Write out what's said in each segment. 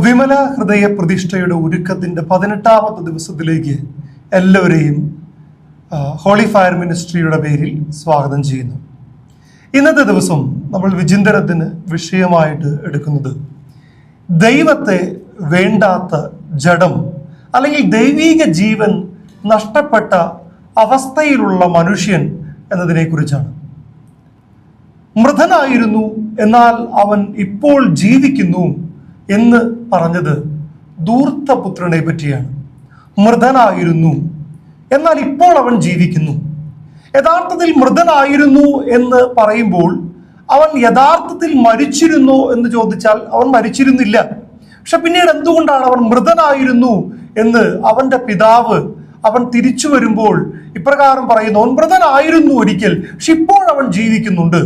വിമല ഹൃദയ പ്രതിഷ്ഠയുടെ ഒരുക്കത്തിന്റെ പതിനെട്ടാമത്തെ ദിവസത്തിലേക്ക് എല്ലാവരെയും ഹോളി ഫയർ മിനിസ്ട്രിയുടെ പേരിൽ സ്വാഗതം ചെയ്യുന്നു. ഇന്നത്തെ ദിവസം നമ്മൾ വിചിന്തനത്തിന് വിഷയമായിട്ട് എടുക്കുന്നത് ദൈവത്തെ വേണ്ടാത്ത ജഡം അല്ലെങ്കിൽ ദൈവീക ജീവൻ നഷ്ടപ്പെട്ട അവസ്ഥയിലുള്ള മനുഷ്യൻ എന്നതിനെക്കുറിച്ചാണ്. മൃതനായിരുന്നു എന്നാൽ അവൻ ഇപ്പോൾ ജീവിക്കുന്നു. എന്ന് പറഞ്ഞത് ധൂർത്തപുത്രനെ പറ്റിയാണ്. മൃതനായിരുന്നു. എന്നാൽ ഇപ്പോൾ അവൻ ജീവിക്കുന്നു. യഥാർത്ഥത്തിൽ മൃതനായിരുന്നു എന്ന് പറയുമ്പോൾ അവൻ യഥാർത്ഥത്തിൽ മരിച്ചിരുന്നു എന്ന് ചോദിച്ചാൽ അവൻ മരിച്ചിരുന്നില്ല. പക്ഷെ പിന്നീട് എന്തുകൊണ്ടാണ് അവൻ മൃതനായിരുന്നു എന്ന് അവന്റെ പിതാവ് അവൻ തിരിച്ചു വരുമ്പോൾ ഇപ്രകാരം പറയുന്നു അവൻ മൃതനായിരുന്നു ഒരിക്കൽ പക്ഷെ ഇപ്പോൾ അവൻ ജീവിക്കുന്നുണ്ട്.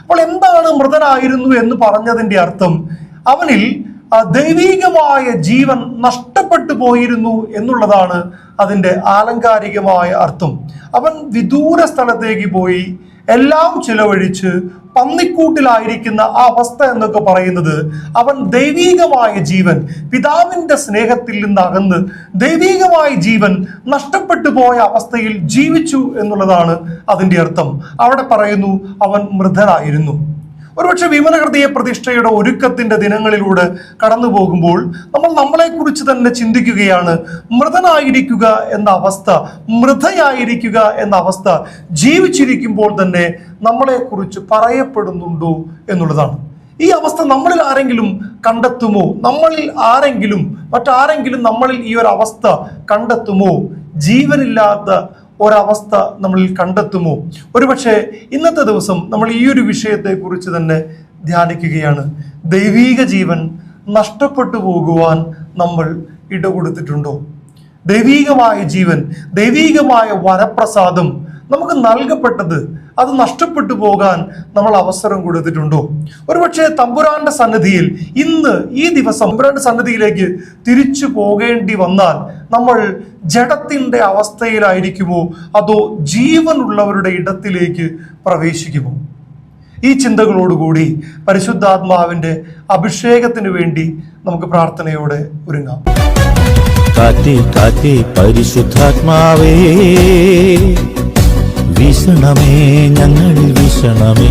അപ്പോൾ എന്താണ് മൃതനായിരുന്നു എന്ന് പറഞ്ഞതിന്റെ അർത്ഥം? അവനിൽ ദൈവീകമായ ജീവൻ നഷ്ടപ്പെട്ടു പോയിരുന്നു എന്നുള്ളതാണ് അതിന്റെ ആലങ്കാരികമായ അർത്ഥം. അവൻ വിദൂര സ്ഥലത്തേക്ക് പോയി എല്ലാം ചിലവഴിച്ച് പന്നിക്കൂട്ടിലായിരിക്കുന്ന ആ അവസ്ഥ എന്നൊക്കെ പറയുന്നത് അവൻ ദൈവീകമായ ജീവൻ പിതാവിന്റെ സ്നേഹത്തിൽ നിന്ന് അകന്ന് ദൈവീകമായ ജീവൻ നഷ്ടപ്പെട്ടു പോയ അവസ്ഥയിൽ ജീവിച്ചു എന്നുള്ളതാണ് അതിന്റെ അർത്ഥം. അവിടെ പറയുന്നു അവൻ മൃതനായിരുന്നു. ഒരുപക്ഷെ വിമലഹൃദയ പ്രതിഷ്ഠയുടെ ഒരുക്കത്തിന്റെ ദിനങ്ങളിലൂടെ കടന്നു പോകുമ്പോൾ നമ്മൾ നമ്മളെക്കുറിച്ച് തന്നെ ചിന്തിക്കുകയാണ്. മൃതനായിരിക്കുക എന്ന അവസ്ഥ മൃതയായിരിക്കുക എന്ന അവസ്ഥ ജീവിച്ചിരിക്കുമ്പോൾ തന്നെ നമ്മളെക്കുറിച്ച് പറയപ്പെടുന്നുണ്ടോ എന്നുള്ളതാണ്. ഈ അവസ്ഥ നമ്മളിൽ ആരെങ്കിലും കണ്ടെത്തുമോ? നമ്മളിൽ ആരെങ്കിലും മറ്റാരെങ്കിലും നമ്മളിൽ ഈ ഒരു അവസ്ഥ കണ്ടെത്തുമോ? ജീവനില്ലാത്ത ഒരവസ്ഥ നമ്മളിൽ കണ്ടെത്തുമോ? ഒരുപക്ഷെ ഇന്നത്തെ ദിവസം നമ്മൾ ഈ ഒരു വിഷയത്തെക്കുറിച്ച് തന്നെ ധ്യാനിക്കുകയാണ്. ദൈവീക ജീവൻ നഷ്ടപ്പെട്ടു പോകുവാൻ നമ്മൾ ഇടകൊടുത്തിട്ടുണ്ടോ? ദൈവീകമായ ജീവൻ ദൈവീകമായ വരപ്രസാദം നമുക്ക് നൽകപ്പെട്ടത് അത് നഷ്ടപ്പെട്ടു പോകാൻ നമ്മൾ അവസരം കൊടുത്തിട്ടുണ്ടോ? ഒരുപക്ഷെ തമ്പുരാന്റെ സന്നിധിയിൽ ഇന്ന് ഈ ദിവസം തമ്പുരാന്റെ സന്നിധിയിലേക്ക് തിരിച്ചു പോകേണ്ടി വന്നാൽ നമ്മൾ ജഡത്തിന്റെ അവസ്ഥയിലായിരിക്കുമോ? അതോ ജീവനുള്ളവരുടെ ഇടത്തിലേക്ക് പ്രവേശിക്കുമോ? ഈ ചിന്തകളോടുകൂടി പരിശുദ്ധാത്മാവിന്റെ അഭിഷേകത്തിന് വേണ്ടി നമുക്ക് പ്രാർത്ഥനയോടെ ഒരുങ്ങാം. കാറ്റേ കാറ്റേ പരിശുദ്ധാത്മാവേ വീശണമേ ഞങ്ങളിൽ വീശണമേ.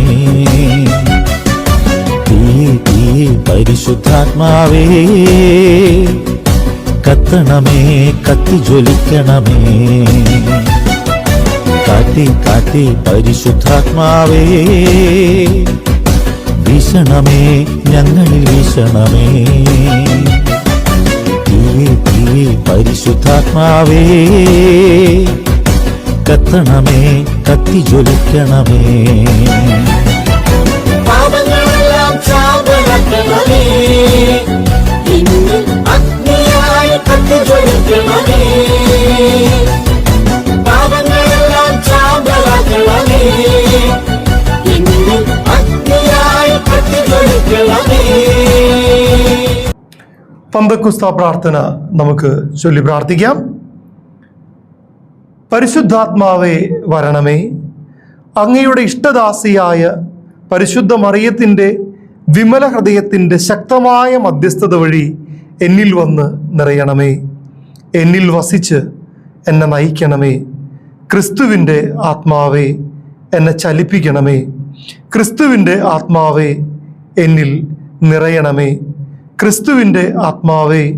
തീയെ തീയെ പരിശുദ്ധാത്മാവേ. കത്തണമേ കത്തി ജ്വലിക്കണമേ. കാട്ടി കാട്ടി പരിശുദ്ധാത്മാവേ. വീശണമേ ഞങ്ങളിൽ വീശണമേ. തീയെ തീയെ പരിശുദ്ധാത്മാവേ. കത്തണമേ കത്തി ജ്വലിക്കണമേ പാപങ്ങളെല്ലാം പാപങ്ങളെല്ലാം പന്തക്കുസ്ത പ്രാർത്ഥന നമുക്ക് ചൊല്ലി പ്രാർത്ഥിക്കാം. പരിശുദ്ധാത്മാവേ വരണമേ. അങ്ങയുടെ ഇഷ്ടദാസിയായ പരിശുദ്ധ മറിയത്തിന്റെ വിമല ഹൃദയത്തിന്റെ ശക്തമായ മധ്യസ്ഥത വഴി എന്നിൽ വന്ന് നിറയണമേ. എന്നിൽ വസിച്ച് എന്നെ നയിക്കണമേ. ക്രിസ്തുവിന്റെ ആത്മാവേ എന്നെ ചലിപ്പിക്കണമേ. ക്രിസ്തുവിന്റെ ആത്മാവേ എന്നിൽ നിറയണമേ. ക്രിസ്തുവിന്റെ ആത്മാവേ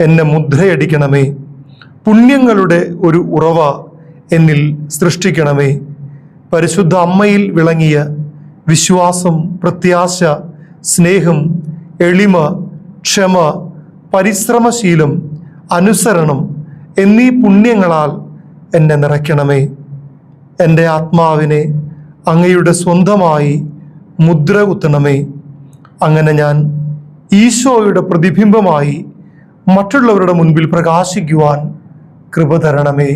എന്നെ മുദ്രയടിക്കണമേ. പുണ്യങ്ങളുടെ ഒരു ഉറവ എന്നിൽ സൃഷ്ടിക്കണമേ. പരിശുദ്ധ അമ്മയിൽ വിളങ്ങിയ വിശ്വാസം പ്രത്യാശ സ്നേഹം എളിമ ക്ഷമ പരിശ്രമശീലം അനുസരണം എന്നീ പുണ്യങ്ങളാൽ എന്നെ നിറയ്ക്കണമേ. എന്റെ ആത്മാവിനെ അങ്ങയുടെ സ്വന്തമായി മുദ്ര കുത്തണമേ. അങ്ങനെ ഞാൻ ഈശോയുടെ പ്രതിബിംബമായി മറ്റുള്ളവരുടെ മുൻപിൽ പ്രകാശിക്കുവാൻ കൃപ തരണമേ.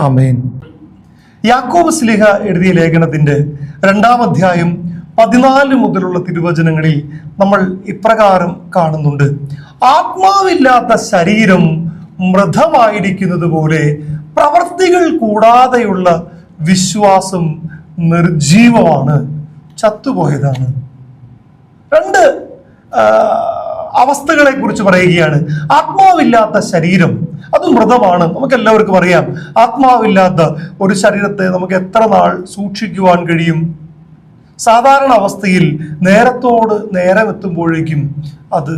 ആമേൻ. യാക്കോബ് സ്ലിഹ എഴുതിയ ലേഖനത്തിന്റെ രണ്ടാം അധ്യായം പതിനാല് മുതലുള്ള തിരുവചനങ്ങളിൽ നമ്മൾ ഇപ്രകാരം കാണുന്നുണ്ട്. ആത്മാവില്ലാത്ത ശരീരം മൃതമായിരിക്കുന്നത് പോലെ പ്രവർത്തികൾ കൂടാതെയുള്ള വിശ്വാസം നിർജീവമാണ്. ചത്തുപോയതാണ്. രണ്ട് അവസ്ഥകളെ കുറിച്ച് പറയുകയാണ്. ആത്മാവില്ലാത്ത ശരീരം അത് മൃതമാണ് നമുക്ക് എല്ലാവർക്കും അറിയാം. ആത്മാവില്ലാത്ത ഒരു ശരീരത്തെ നമുക്ക് എത്ര നാൾ സൂക്ഷിക്കുവാൻ കഴിയും? സാധാരണ അവസ്ഥയിൽ നേരത്തോട് നേരം എത്തുമ്പോഴേക്കും അത്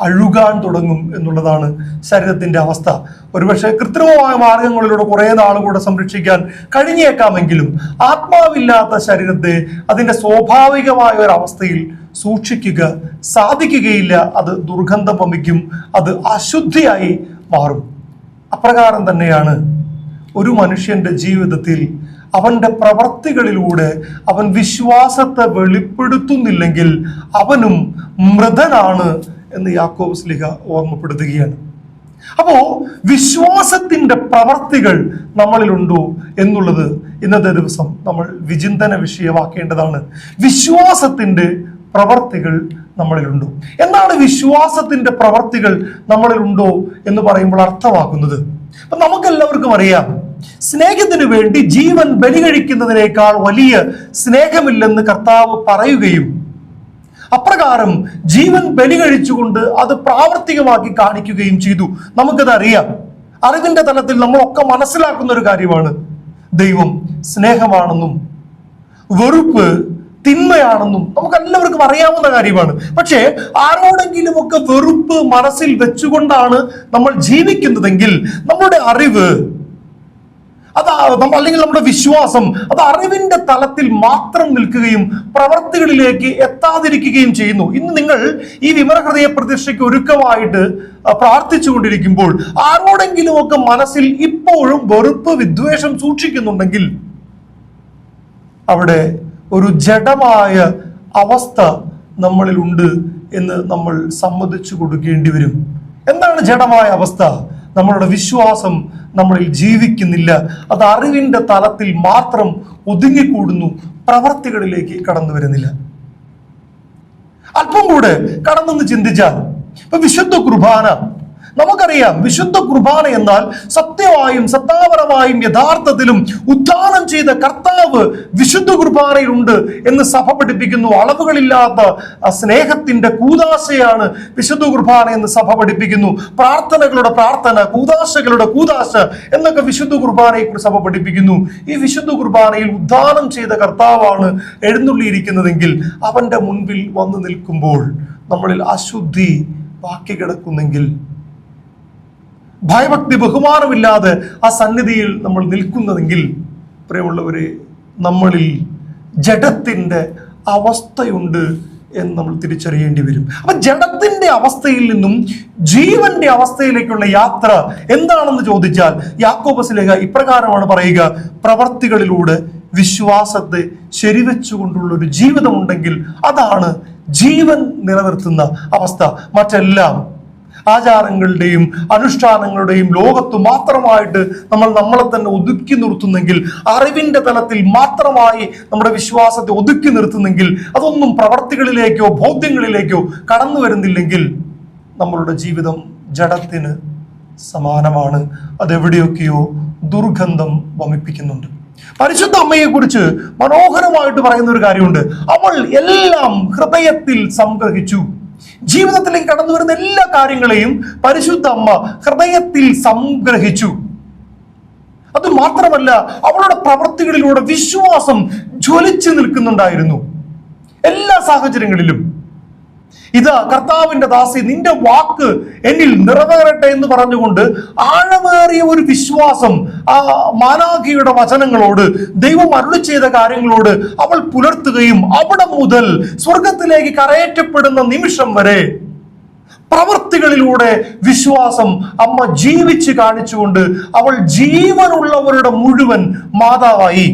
അഴുകാൻ തുടങ്ങും എന്നുള്ളതാണ് ശരീരത്തിന്റെ അവസ്ഥ. ഒരുപക്ഷെ കൃത്രിമമായ മാർഗങ്ങളിലൂടെ കുറേ നാളുകൂടെ സംരക്ഷിക്കാൻ കഴിഞ്ഞേക്കാമെങ്കിലും ആത്മാവില്ലാത്ത ശരീരത്തെ അതിന്റെ സ്വാഭാവികമായ ഒരു അവസ്ഥയിൽ സൂക്ഷിക്കുക സാധിക്കുകയില്ല. അത് ദുർഗന്ധം വമിക്കും. അത് അശുദ്ധിയായി മാറും. അപ്രകാരം തന്നെയാണ് ഒരു മനുഷ്യന്റെ ജീവിതത്തിൽ അവന്റെ പ്രവർത്തികളിലൂടെ അവൻ വിശ്വാസത്തെ വെളിപ്പെടുത്തുന്നില്ലെങ്കിൽ അവനും മൃതനാണ് എന്ന് യാക്കോബ് സ്ലിഹ ഓർമ്മപ്പെടുത്തുകയാണ്. അപ്പോ വിശ്വാസത്തിന്റെ പ്രവർത്തികൾ നമ്മളിലുണ്ടോ എന്നുള്ളത് ഇന്നത്തെ ദിവസം നമ്മൾ വിചിന്തന വിഷയമാക്കേണ്ടതാണ്. വിശ്വാസത്തിന്റെ പ്രവർത്തികൾ നമ്മളിലുണ്ടോ? എന്താണ് വിശ്വാസത്തിന്റെ പ്രവർത്തികൾ നമ്മളിലുണ്ടോ എന്ന് പറയുമ്പോൾ അർത്ഥമാക്കുന്നത്? അപ്പൊ നമുക്കെല്ലാവർക്കും അറിയാം സ്നേഹത്തിനു വേണ്ടി ജീവൻ ബലി കഴിക്കുന്നതിനേക്കാൾ വലിയ സ്നേഹമില്ലെന്ന് കർത്താവ് പറയുകയും അപ്രകാരം ജീവൻ ബലി കഴിച്ചുകൊണ്ട് അത് പ്രാവർത്തികമാക്കി കാണിക്കുകയും ചെയ്തു. നമുക്കത് അറിയാം അറിവിന്റെ തലത്തിൽ നമ്മളൊക്കെ മനസ്സിലാക്കുന്ന ഒരു കാര്യമാണ് ദൈവം സ്നേഹമാണെന്നും വെറുപ്പ് തിന്മയാണെന്നും നമുക്ക് എല്ലാവർക്കും അറിയാവുന്ന കാര്യമാണ്. പക്ഷേ ആരോടെങ്കിലും ഒക്കെ വെറുപ്പ് മനസ്സിൽ വെച്ചുകൊണ്ടാണ് നമ്മൾ ജീവിക്കുന്നതെങ്കിൽ നമ്മുടെ അറിവ് അത് അല്ലെങ്കിൽ നമ്മുടെ വിശ്വാസം അത് അറിവിന്റെ തലത്തിൽ മാത്രം നിൽക്കുകയും പ്രവർത്തികളിലേക്ക് എത്താതിരിക്കുകയും ചെയ്യുന്നു. ഇന്ന് നിങ്ങൾ ഈ വിമരഹൃദയ പ്രതിഷ്ഠയ്ക്ക് ഒരുക്കമായിട്ട് പ്രാർത്ഥിച്ചു പ്രാർത്ഥിച്ചുകൊണ്ടിരിക്കുമ്പോൾ ആരോടെങ്കിലും ഒക്കെ മനസ്സിൽ ഇപ്പോഴും വെറുപ്പ് വിദ്വേഷം സൂക്ഷിക്കുന്നുണ്ടെങ്കിൽ അവിടെ ഒരു ജഡമായ അവസ്ഥ നമ്മളിൽ ഉണ്ട് എന്ന് നമ്മൾ സമ്മതിച്ചു കൊടുക്കേണ്ടി വരും. എന്താണ് ജഡമായ അവസ്ഥ? നമ്മളുടെ വിശ്വാസം നമ്മളിൽ ജീവിക്കുന്നില്ല. അത് അറിവിന്റെ തലത്തിൽ മാത്രം ഒതുങ്ങിക്കൂടുന്നു. പ്രവർത്തികളിലേക്ക് കടന്നു വരുന്നില്ല. അല്പം കൂടെ കടന്നു ചിന്തിച്ചാൽ ഇപ്പൊ വിശുദ്ധ കുർബാന നമുക്കറിയാം വിശുദ്ധ കുർബാന എന്നാൽ സത്യമായും സത്താപരമായും യഥാർത്ഥത്തിലും ഉദ്ധാനം ചെയ്ത കർത്താവ് വിശുദ്ധ കുർബാനയിലുണ്ട് എന്ന് സഭ പഠിപ്പിക്കുന്നു. അളവുകളില്ലാത്ത സ്നേഹത്തിന്റെ കൂതാശയാണ് വിശുദ്ധ കുർബാന എന്ന് സഭ പഠിപ്പിക്കുന്നു. പ്രാർത്ഥനകളുടെ പ്രാർത്ഥന കൂതാശകളുടെ കൂതാശ എന്നൊക്കെ വിശുദ്ധ കുർബാനയെ കുറിച്ച് സഭ പഠിപ്പിക്കുന്നു. ഈ വിശുദ്ധ കുർബാനയിൽ ഉദ്ധാനം ചെയ്ത കർത്താവാണ് എഴുന്നള്ളിയിരിക്കുന്നതെങ്കിൽ അവന്റെ മുൻപിൽ വന്നു നിൽക്കുമ്പോൾ നമ്മളിൽ അശുദ്ധി ബാക്കി കിടക്കുന്നെങ്കിൽ ഭയഭക്തി ബഹുമാനമില്ലാതെ ആ സന്നിധിയിൽ നമ്മൾ നിൽക്കുന്നതെങ്കിൽ പ്രിയമുള്ളവരെ നമ്മളിൽ ജഡത്തിന്റെ അവസ്ഥയുണ്ട് എന്ന് നമ്മൾ തിരിച്ചറിയേണ്ടി വരും. അപ്പൊ ജഡത്തിന്റെ അവസ്ഥയിൽ നിന്നും ജീവന്റെ അവസ്ഥയിലേക്കുള്ള യാത്ര എന്താണെന്ന് ചോദിച്ചാൽ യാക്കോബസിലേഖ ഇപ്രകാരമാണ് പറയുക പ്രവർത്തികളിലൂടെ വിശ്വാസത്തെ ശരിവെച്ചുകൊണ്ടുള്ള ഒരു ജീവിതമുണ്ടെങ്കിൽ അതാണ് ജീവൻ നിലനിർത്തുന്ന അവസ്ഥ. മറ്റെല്ലാം ആചാരങ്ങളുടെയും അനുഷ്ഠാനങ്ങളുടെയും ലോകത്ത് മാത്രമായിട്ട് നമ്മൾ നമ്മളെ തന്നെ ഒതുക്കി നിർത്തുന്നെങ്കിൽ അറിവിന്റെ തലത്തിൽ മാത്രമായി നമ്മുടെ വിശ്വാസത്തെ ഒതുക്കി നിർത്തുന്നെങ്കിൽ അതൊന്നും പ്രവർത്തികളിലേക്കോ ബോധ്യങ്ങളിലേക്കോ കടന്നു വരുന്നില്ലെങ്കിൽ നമ്മളുടെ ജീവിതം ജഡത്തിന് സമാനമാണ്. അതെവിടെയൊക്കെയോ ദുർഗന്ധം വമിപ്പിക്കുന്നുണ്ട്. പരിശുദ്ധ അമ്മയെ കുറിച്ച് മനോഹരമായിട്ട് പറയുന്ന ഒരു കാര്യമുണ്ട്. അവൾ എല്ലാം ഹൃദയത്തിൽ സംഗ്രഹിച്ചു. ജീവിതത്തിലേക്ക് കടന്നു വരുന്ന എല്ലാ കാര്യങ്ങളെയും പരിശുദ്ധ അമ്മ ഹൃദയത്തിൽ സംഗ്രഹിച്ചു. അത് മാത്രമല്ല അവളുടെ പ്രവൃത്തികളിലൂടെ വിശ്വാസം ജ്വലിച്ചു നിൽക്കുന്നുണ്ടായിരുന്നു. എല്ലാ സാഹചര്യങ്ങളിലും. ഇതാ കർത്താവിന്റെ ദാസി നിന്റെ വാക്ക് എന്നിൽ നിറവേറട്ടെ എന്ന് പറഞ്ഞുകൊണ്ട് ആഴമേറിയ ഒരു വിശ്വാസം ആ മാനാഖിയുടെ വചനങ്ങളോട് ദൈവം അരുളി ചെയ്ത കാര്യങ്ങളോട് അവൾ പുലർത്തുകയും അവിടെ മുതൽ സ്വർഗത്തിലേക്ക് കരയേറ്റപ്പെടുന്ന നിമിഷം വരെ പ്രവൃത്തികളിലൂടെ വിശ്വാസം അമ്മ ജീവിച്ച് കാണിച്ചുകൊണ്ട് അവൾ ജീവനുള്ളവരുടെ മുഴുവൻ മാതാവായി.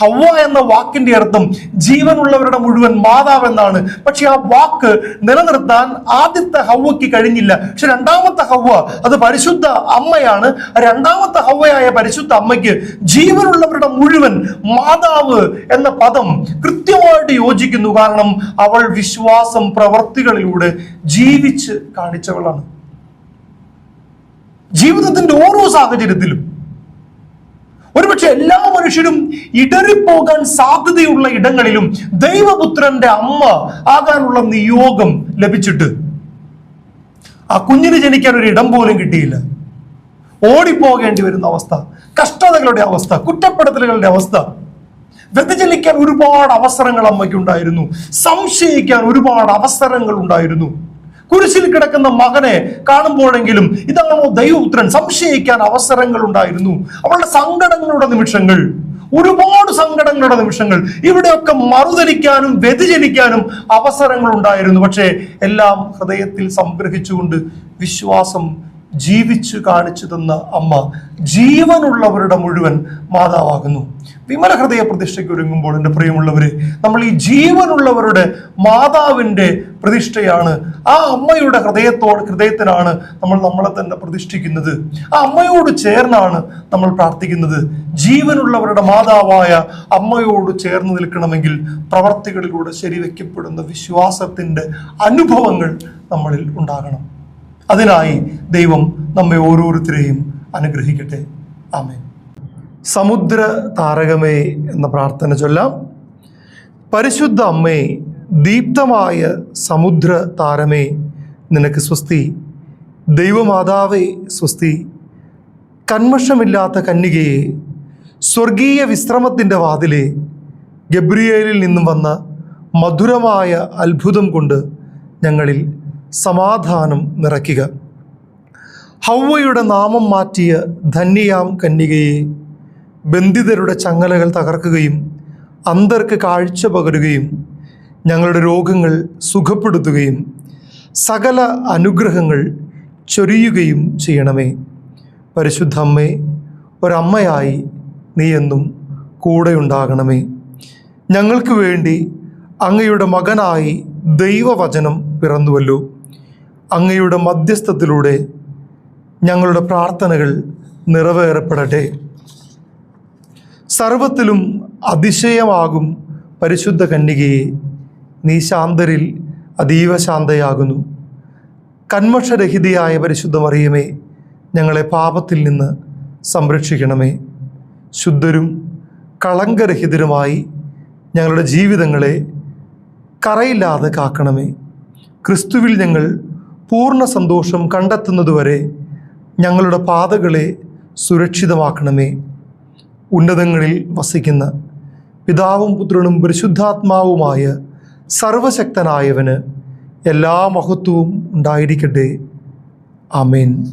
ഹവ്വ എന്ന വാക്കിന്റെ അർത്ഥം ജീവനുള്ളവരുടെ മുഴുവൻ മാതാവ് എന്നാണ്. പക്ഷെ ആ വാക്ക് നിലനിർത്താൻ ആദ്യത്തെ ഹവ്വയ്ക്ക് കഴിഞ്ഞില്ല. പക്ഷെ രണ്ടാമത്തെ ഹവ്വ അത് പരിശുദ്ധ അമ്മയാണ്. രണ്ടാമത്തെ ഹവ്വയായ പരിശുദ്ധ അമ്മയ്ക്ക് ജീവനുള്ളവരുടെ മുഴുവൻ മാതാവ് എന്ന പദം കൃത്യമായിട്ട് യോജിക്കുന്നു. കാരണം അവൾ വിശ്വാസം പ്രവർത്തികളിലൂടെ ജീവിച്ച് കാണിച്ചവളാണ്. ജീവിതത്തിന്റെ ഓരോ സാഹചര്യത്തിലും ഒരുപക്ഷെ എല്ലാ മനുഷ്യരും ഇടറിപ്പോകാൻ സാധ്യതയുള്ള ഇടങ്ങളിലും ദൈവപുത്രന്റെ അമ്മ ആകാനുള്ള നിയോഗം ലഭിച്ചിട്ട് ആ കുഞ്ഞിന് ജനിക്കാൻ ഒരു ഇടം പോലും കിട്ടിയില്ല. ഓടിപ്പോകേണ്ടി വരുന്ന അവസ്ഥ കഷ്ടതകളുടെ അവസ്ഥ കുറ്റപ്പെടുത്തലുകളുടെ അവസ്ഥ. വ്യതിചലിക്കാൻ ഒരുപാട് അവസരങ്ങൾ അമ്മയ്ക്കുണ്ടായിരുന്നു. സംശയിക്കാൻ ഒരുപാട് അവസരങ്ങൾ ഉണ്ടായിരുന്നു. കുരിശിൽ കിടക്കുന്ന മകനെ കാണുമ്പോഴെങ്കിലും ഇതാണോ ദൈവപുത്രൻ? സംശയിക്കാൻ അവസരങ്ങൾ ഉണ്ടായിരുന്നു. അവളുടെ സങ്കടങ്ങളുടെ നിമിഷങ്ങൾ ഒരുപാട് സങ്കടങ്ങളുടെ നിമിഷങ്ങൾ ഇവിടെയൊക്കെ മറുതലിക്കാനും വ്യതിചലിക്കാനും അവസരങ്ങൾ ഉണ്ടായിരുന്നു. പക്ഷേ എല്ലാം ഹൃദയത്തിൽ സംഗ്രഹിച്ചുകൊണ്ട് വിശ്വാസം ജീവിച്ചു കാണിച്ചു തന്ന അമ്മ ജീവനുള്ളവരുടെ മുഴുവൻ മാതാവാകുന്നു. വിമല ഹൃദയ പ്രതിഷ്ഠയ്ക്ക് ഒരുങ്ങുമ്പോൾ എന്റെ പ്രിയമുള്ളവരെ നമ്മൾ ഈ ജീവനുള്ളവരുടെ മാതാവിന്റെ പ്രതിഷ്ഠയാണ്. ആ അമ്മയുടെ ഹൃദയത്തോട് ഹൃദയത്തിനാണ് നമ്മൾ നമ്മളെ തന്നെ പ്രതിഷ്ഠിക്കുന്നത്. ആ അമ്മയോട് ചേർന്നാണ് നമ്മൾ പ്രാർത്ഥിക്കുന്നത്. ജീവനുള്ളവരുടെ മാതാവായ അമ്മയോട് ചേർന്ന് നിൽക്കണമെങ്കിൽ പ്രവർത്തികളിലൂടെ ശരിവെക്കപ്പെടുന്ന വിശ്വാസത്തിന്റെ അനുഭവങ്ങൾ നമ്മളിൽ ഉണ്ടാകണം. അതിനായി ദൈവം നമ്മെ ഓരോരുത്തരെയും അനുഗ്രഹിക്കട്ടെ. ആമേൻ. സമുദ്ര താരകമേ എന്ന പ്രാർത്ഥന ചൊല്ലാം. പരിശുദ്ധ അമ്മേ ദീപ്തമായ സമുദ്ര താരമേ നിനക്ക് സ്വസ്തി. ദൈവമാതാവേ സ്വസ്തി. കന്മഷമില്ലാത്ത കന്യകയെ സ്വർഗീയ വിശ്രമത്തിന്റെ വാതിലെ ഗബ്രിയേലിൽ നിന്നും വന്ന മധുരമായ അത്ഭുതം കൊണ്ട് ഞങ്ങളിൽ സമാധാനം നിറയ്ക്കുക. ഹൗവയുടെ നാമം മാറ്റിയ ധന്യയാം കന്യകയെ ബന്ധിതരുടെ ചങ്ങലകൾ തകർക്കുകയും അന്തർക്ക് കാഴ്ച പകരുകയും ഞങ്ങളുടെ രോഗങ്ങൾ സുഖപ്പെടുത്തുകയും സകല അനുഗ്രഹങ്ങൾ ചൊരിയുകയും ചെയ്യണമേ. പരിശുദ്ധ അമ്മേ ഒരമ്മയായി നീ എന്നും കൂടെയുണ്ടാകണമേ. ഞങ്ങൾക്ക് വേണ്ടി അങ്ങയുടെ മകനായി ദൈവവചനം പിറന്നുവല്ലോ. അങ്ങയുടെ മധ്യസ്ഥത്തിലൂടെ ഞങ്ങളുടെ പ്രാർത്ഥനകൾ നിറവേറപ്പെടട്ടെ. സർവത്തിലും അതിശയമാകും പരിശുദ്ധ കന്യകയെ. നീ ശാന്തരിൽ അതീവ ശാന്തയാകുന്നു. കന്മഷരഹിതയായ പരിശുദ്ധ മറിയമേ ഞങ്ങളെ പാപത്തിൽ നിന്ന് സംരക്ഷിക്കണമേ. ശുദ്ധരും കളങ്കരഹിതരുമായി ഞങ്ങളുടെ ജീവിതങ്ങളെ കറയില്ലാതെ കാക്കണമേ. ക്രിസ്തുവിൽ ഞങ്ങൾ പൂർണ സന്തോഷം കണ്ടെത്തുന്നതുവരെ ഞങ്ങളുടെ പാതകളെ സുരക്ഷിതമാക്കണമേ. ഉന്നതങ്ങളിൽ വസിക്കുന്ന പിതാവും പുത്രനും പരിശുദ്ധാത്മാവുമായ സർവശക്തനായവന് എല്ലാ മഹത്വവും ഉണ്ടായിരിക്കട്ടെ. ആമേൻ.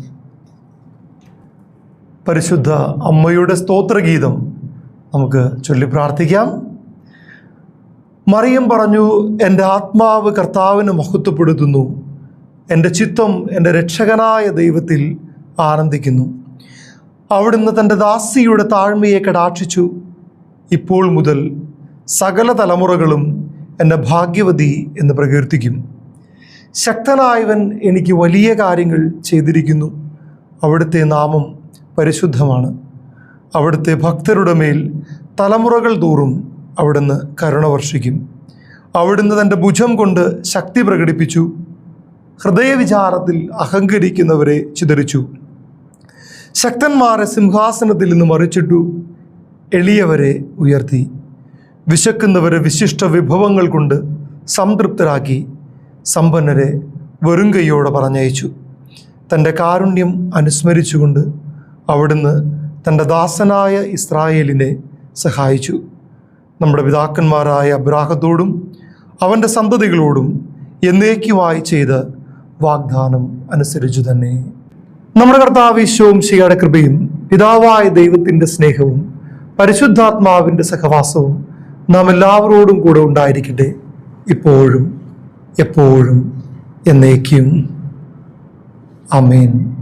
പരിശുദ്ധ അമ്മയുടെ സ്തോത്രഗീതം നമുക്ക് ചൊല്ലി പ്രാർത്ഥിക്കാം. മറിയം പറഞ്ഞു എന്റെ ആത്മാവ് കർത്താവിന് മഹത്വപ്പെടുത്തുന്നു. എന്റെ ചിത്തം എന്റെ രക്ഷകനായ ദൈവത്തിൽ ആനന്ദിക്കുന്നു. അവിടുന്ന് തന്റെ ദാസിയുടെ താഴ്മയെ കടാക്ഷിച്ചു. ഇപ്പോൾ മുതൽ സകല തലമുറകളും എന്നെ ഭാഗ്യവതി എന്ന് പ്രകീർത്തിക്കും. ശക്തനായവൻ എനിക്ക് വലിയ കാര്യങ്ങൾ ചെയ്തിരിക്കുന്നു. അവിടുത്തെ നാമം പരിശുദ്ധമാണ്. അവിടുത്തെ ഭക്തരുടെ മേൽ തലമുറകൾ തോറും അവിടുന്ന് കരുണ വർഷിക്കും. അവിടുന്ന് തന്റെ ഭുജം കൊണ്ട് ശക്തി പ്രകടിപ്പിച്ചു. ഹൃദയവിചാരത്തിൽ അഹങ്കരിക്കുന്നവരെ ചിതറിച്ചു. ശക്തന്മാരെ സിംഹാസനത്തിൽ നിന്ന് മറിച്ചിട്ടു. എളിയവരെ ഉയർത്തി. വിശക്കുന്നവരെ വിശിഷ്ട വിഭവങ്ങൾ കൊണ്ട് സംതൃപ്തരാക്കി സമ്പന്നരെ വെറും കൈയോടെ പറഞ്ഞയച്ചു. തന്റെ കാരുണ്യം അനുസ്മരിച്ചുകൊണ്ട് അവിടുന്ന് തന്റെ ദാസനായ ഇസ്രായേലിനെ സഹായിച്ചു. നമ്മുടെ പിതാക്കന്മാരായ അബ്രാഹത്തോടും അവന്റെ സന്തതികളോടും എന്നേക്കുമായി ചെയ്ത വാഗ്ദാനം അനുസരിച്ചു തന്നെ. നമ്മുടെ കർത്താവ് ഈശോവും ശിയുടെ കൃപയും പിതാവായ ദൈവത്തിന്റെ സ്നേഹവും പരിശുദ്ധാത്മാവിന്റെ സഹവാസവും നാം എല്ലാവരോടും കൂടെ ഉണ്ടായിരിക്കട്ടെ. ഇപ്പോഴും എപ്പോഴും എന്നേക്കും. അമേൻ